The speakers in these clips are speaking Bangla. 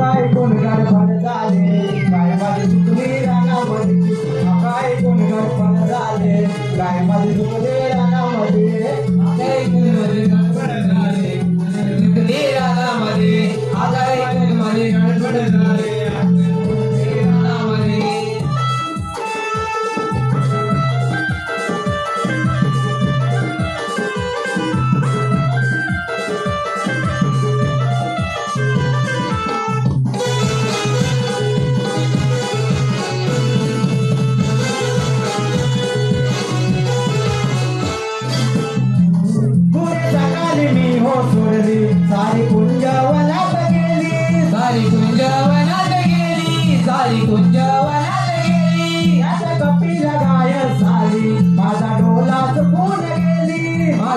আকাই কোন গার ফল ডালে গায়ে মাঝে তুমি রাঙা মধি আকাই কোন গার ফল ডালে গায়ে মাঝে তুমি রাঙা মধি আকাই কোন গার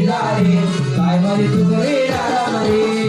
रे काय मारी तू रे